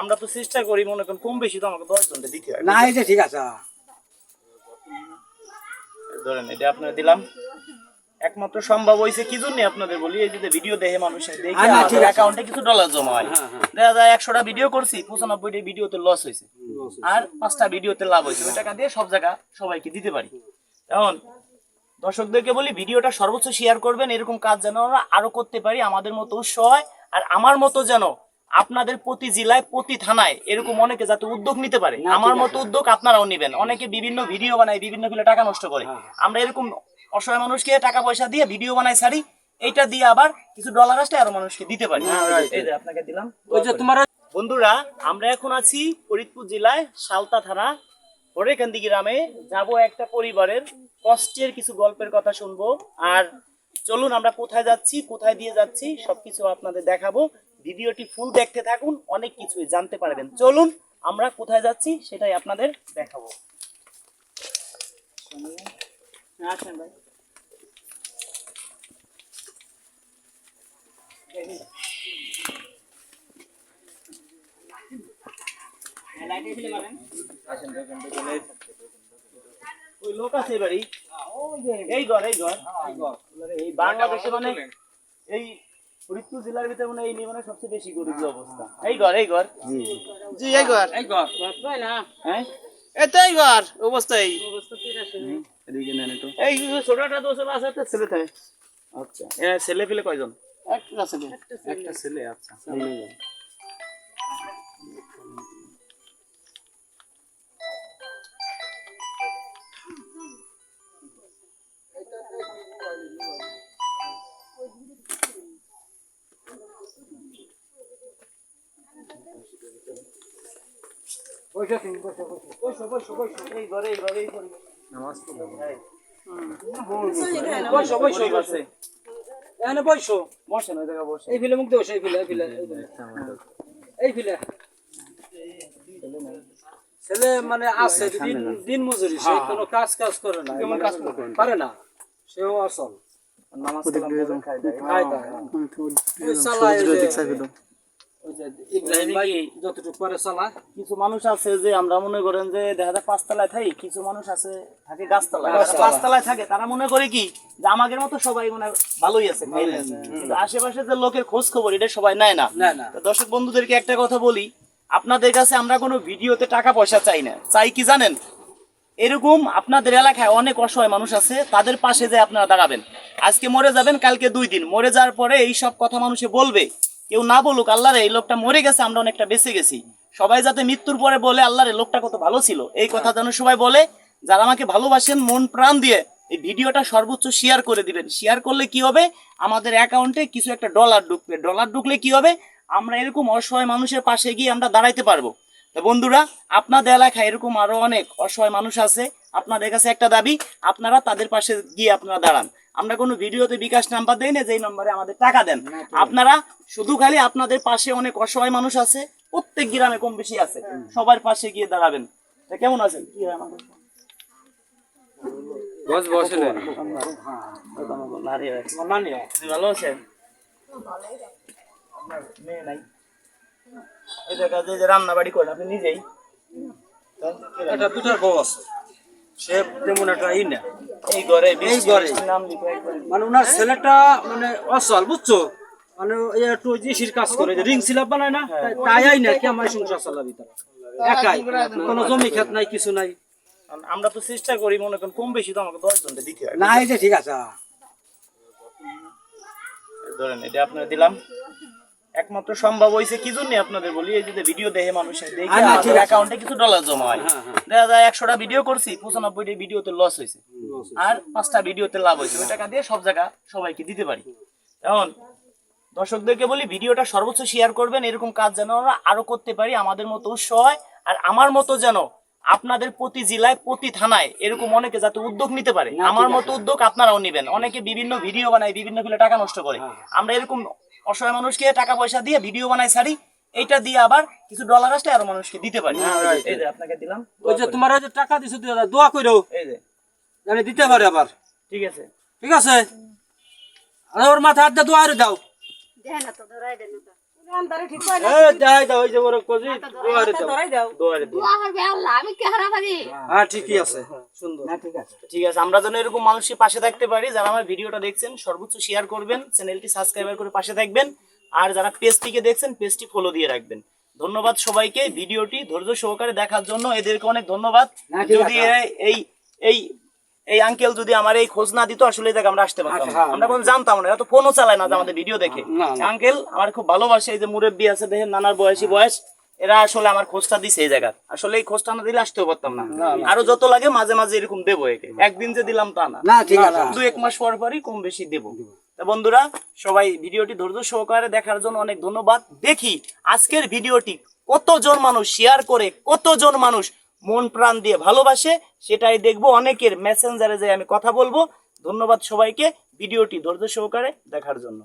আমরা তো চেষ্টা করি মনে করেন কম বেশি তো আমাকে দশ দিতে হয়। না এটা ঠিক আছে। ধরেন এটা আপনার দিলাম। একমাত্র সম্ভব হয়েছে কি জন্য আপনাদের বলি এই যে ভিডিও দেখে মানুষের দেখে আমাদের অ্যাকাউন্টে কিছু ডলার জমা হয়। হ্যাঁ, হ্যাঁ। দেখা যায় একশোটা ভিডিও করছি পঁচানব্বইটা ভিডিওতে লস হয়েছে। আর পাঁচটা ভিডিওতে লাভ হয়েছে। ওই টাকা দিয়ে সব জায়গা সবাইকে দিতে পারি। এখন দর্শকদেরকে বলি ভিডিওটা সর্বোচ্চ শেয়ার করবেন। এরকম কাজ যেন আমরা আরও করতে পারি আমাদের মতো উৎস হয় আর আমার মতো যেন আপনাদের প্রতি জেলায় প্রতি থানায় এরকম অনেকে যাতে উদ্যোগ নিতে পারে। আমার মতো উদ্যোগ আপনারাও নেবেন। অনেকে বিভিন্ন ভিডিও বানায় বিভিন্ন ফিলে টাকা নষ্ট করে। আমরা এরকম অসহায় মানুষকে টাকা পয়সা দিয়ে ভিডিও বানাই ছাড়ি। এটা দিয়ে আবার কিছু ডলার আসলে আরও মানুষকে দিতে পারি। এই যে আপনাকে দিলাম। ওই যে তোমার বন্ধুরা আমরা এখন আছি ফরিদপুর জেলায় সালতা থানা হরেকান্দি গ্রামে যাব একটা পরিবারের কষ্টের কিছু গল্পের কথা শুনব। আর চলুন, আমরা কোথায় যাচ্ছি, কোথায় দিয়ে যাচ্ছি, সবকিছু আপনাদের দেখাবো। ভিডিওটি ফুল দেখতে থাকুন, অনেক কিছুই জানতে পারবেন। চলুন, আমরা কোথায় যাচ্ছি সেটাই আপনাদের দেখাবো। আসেন ভাই। ওই লোক আছে এবারই এই ঘর এই ঘর। এই বাংলাদেশে মানে এই ফরিদপুর জেলার ভিতরে মানে এই নিয়ে মানে সবচেয়ে বেশি গরিব অবস্থা। এই ঘর এই ঘর। জি। এই ঘর। এই ঘর। হ্যাঁ এই ঘর অবস্থা এই। এদিকে নেন একটু। এই ছোটটা দোষ আছে একটা ছেলে থাকে। আচ্ছা। এ ছেলে পেলে কয়জন? একটা আছে একটা ছেলে। আচ্ছা। বসো তুমি বসো বসো। বসো বসো বসো। এই ঘরে এই ঘরে এই ঘরে। বসো বসো গরিব আছে এখানে বসো। বসেন ওই জায়গায় বসেন। এই ফিলে মুখ দেবো এই ফিলে এই ফিলে এই ফিলে। ছেলে মানে আছে দিন দিন মজুরি সে কোনো কাজ কাজ করে না কেমন কাজ করে? পারে? না। সেও আসল। নামাজ কালাম খায় দেয়। খাই দায়। ইব্রাহিম ভাই যতটুকু পারে চালায় কিছু মানুষ আছে যে আমরা মনে করেন যে দেখা যায় পাঁচতলায় থাকি কিছু মানুষ আছে থাকে গাছতলায়। গাছতলায়। পাঁচতলায় থাকে তারা মনে করে কি? যে আমাদের মতো সবাই মানে ভালোই আছে কিন্তু আশেপাশে যে লোকের খোঁজ খবর এটা সবাই নেয় না। না না। তো দর্শক বন্ধুদেরকে একটা কথা বলি আপনাদের কাছে আমরা কোনো ভিডিওতে টাকা পয়সা চাই না। চাই কি জানেন? এরকম আপনাদের এলাকায় অনেক অসহায় মানুষ আছে তাদের পাশে যে আপনারা দাঁড়াবেন। আজকে মরে যাবেন কালকে দুই দিন। মরে যাওয়ার পরে এই সব কথা মানুষে বলবে। কেউ না বলুক আল্লাহ রে এই লোকটা মরে গেছে, আমরা অনেকটা বেঁচে গেছি। সবাই যাতে মৃত্যুর পরে বলে আল্লাহ রে লোকটা কত ভালো ছিল। এই কথা যেন সবাই বলে, যারা আমাকে ভালোবাসেন, মন প্রাণ দিয়ে এই ভিডিওটা সর্বোচ্চ শেয়ার করে দিবেন। শেয়ার করলে কি হবে? আমাদের অ্যাকাউন্টে কিছু একটা ডলার ঢুকবে। ডলার ঢুকলে কি হবে? আমরা এরকম অসহায় মানুষের পাশে গিয়ে আমরা দাঁড়াইতে পারব। তো বন্ধুরা আপনাদের এলাকায় এরকম আরও অনেক অসহায় মানুষ আছে। আপনাদের কাছে একটা দাবি আপনারা তাদের পাশে গিয়ে আপনারা দাঁড়ান। আমরা কোনো ভিডিওতে বিকাশ নাম্বার দেই না যেই নম্বরে আমাদের টাকা দেন। আপনারা শুধু খালি আপনাদের পাশে অনেক অসহায় মানুষ আছে প্রত্যেক গ্রামে কম বেশি আছে। সবার পাশে গিয়ে দাঁড়াবেন। তা কেমন আছেন? কি হয় আমাদের বস বসে নারী। নানি আপনি ভালো আছেন? মেয়ে নাই? এই যে যে রান্না বাড়ি করেন আপনি নিজেই। এটা দুটার বউ আছে। সে তেমন একটা ই না। এই ঘরে এই ঘরে। নাম লিখে একবারে মানে ওনার ছেলেটা মানে অসল বুঝছ? মানে একটু জিসির কাজ করে যে রিং সিলাপ বানায় না তাই- তাই আই না কি আমার সংসার চালাবি তারা একাই। কোনো জমি নাই কিছু নাই। আমরা তো চেষ্টা করি মনে করেন কম বেশি তো আমাকে দশ ঘণ্টা দিতে হয় না ঠিক আছে। ধরেন এটা আপনার দিলাম। একমাত্র সম্ভব হয়েছে কি জন্য আপনাদের বলি? এই যে ভিডিও দেখে মানুষের দেখে হ্যাঁ, আমাদের অ্যাকাউন্টে কিছু ডলার জমা হয়। হ্যাঁ, হ্যাঁ। দেখা যায় একশোটা ভিডিও করছি পঁচানব্বইটা ভিডিওতে লস হয়েছে আর পাঁচটা ভিডিওতে লাভ হয়েছে ওই টাকা দিয়ে সব জায়গা সবাইকে দিতে পারি। এখন দর্শকদেরকে বলি ভিডিওটা সর্বোচ্চ শেয়ার করবেন এরকম কাজ যেন আমরা আরও করতে পারি আমাদের মতো উৎস হয় আর আমার মতো যেন আপনাদের প্রতি জেলায় প্রতি থানায় এরকম অনেকে যাতে উদ্যোগ নিতে পারে। আমার মতো উদ্যোগ আপনারাও নেবেন। অনেকে বিভিন্ন ভিডিও বানায় বিভিন্ন টাকা নষ্ট করে। আমরা এরকম অসহায় মানুষকে টাকা পয়সা দিয়ে ভিডিও বানাই সারি এইটা দিয়ে আবার কিছু ডলার আসলে আরও মানুষকে দিতে পারি। এই যে আপনাকে দিলাম ওই যে তোমার ওই যে টাকা দিছো দোয়া করো এই যে। জানি দিতে পারে আবার। ঠিক আছে। ঠিক আছে? আর ওর মাথা হাত দোয়া দাও। দেন না তো ধরাই দেন না হ্যাঁ ঠিকই আছে সুন্দর। ঠিক আছে। আমরা যেন এরকম মানুষের পাশে থাকতে পারি যারা আমার ভিডিওটা দেখছেন সর্বোচ্চ শেয়ার করবেন চ্যানেলটি সাবস্ক্রাইবার করে পাশে থাকবেন আর যারা পেজটিকে দেখছেন পেজটি ফলো দিয়ে রাখবেন। ধন্যবাদ সবাইকে ভিডিওটি ধৈর্য সহকারে দেখার জন্য এদেরকে অনেক ধন্যবাদ। যদি এই এই এই আঙ্কেল যদি আমার এই খোঁজ না দিত আসলে জায়গায় আমরা আসতে পারতাম আমরা কোনো জানতাম না তো ফোনও চালায় না যে আমাদের ভিডিও দেখে। আঙ্কেল আমার খুব ভালোবাসে এই যে মুরব্বী আছে দেখেন নানার বয়সী বয়স এরা আসলে আমার খোঁজটা দিছে এই জায়গা আসলে এই খোঁজটা না দিলে আসতেও পারতাম না। আরও যত লাগে মাঝে মাঝে এরকম দেবো একে। একদিন যে দিলাম তা না। না ঠিক আছে। দু এক মাস পর পরই কম বেশি দেবো। তা বন্ধুরা সবাই ভিডিওটি ধৈর্য সহকারে দেখার জন্য অনেক ধন্যবাদ। দেখি আজকের ভিডিওটি কতজন মানুষ শেয়ার করে কতজন মানুষ মন প্রাণ দিয়ে ভালোবাসে, সেটাই দেখব অনেকের মেসেঞ্জারে যে আমি কথা বলব। ধন্যবাদ সবাইকে, ভিডিওটি ধৈর্য সহকারে দেখার জন্য।